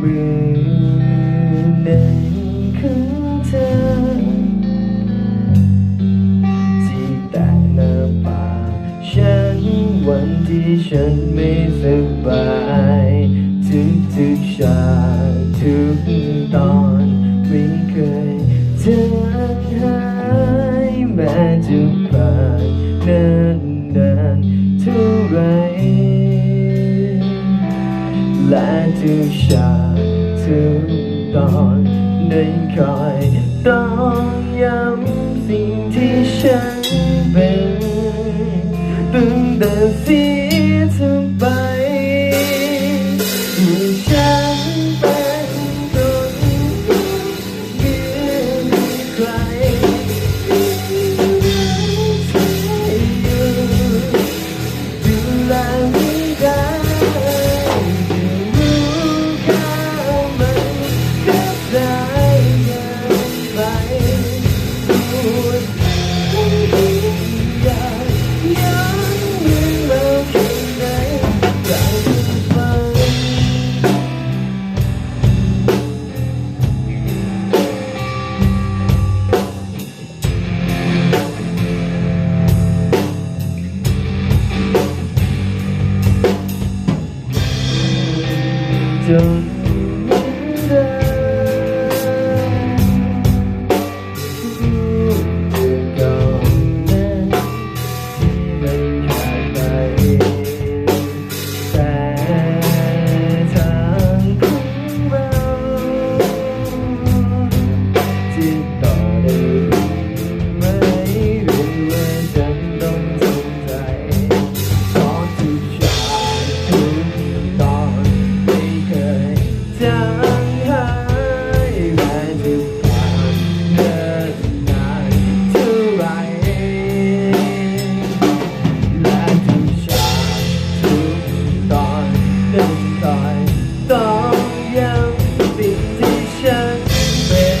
มือหนึ่งขงเธอ ที่แตะหน้าปากฉันวันที่ฉันไม่สบายทุกทุกฉากทุกตอนไม่เคยจางหายแม้จะ และทุกชาทุกตอนได้คอยต้องย้ำสิ่งที่ฉันเป็น Sebastião. จางหายไปจากควเดินนานเท่าไและทุกฉากทุกตอนทุกตอนต้องย้ำสิ่งที่ฉันเป็น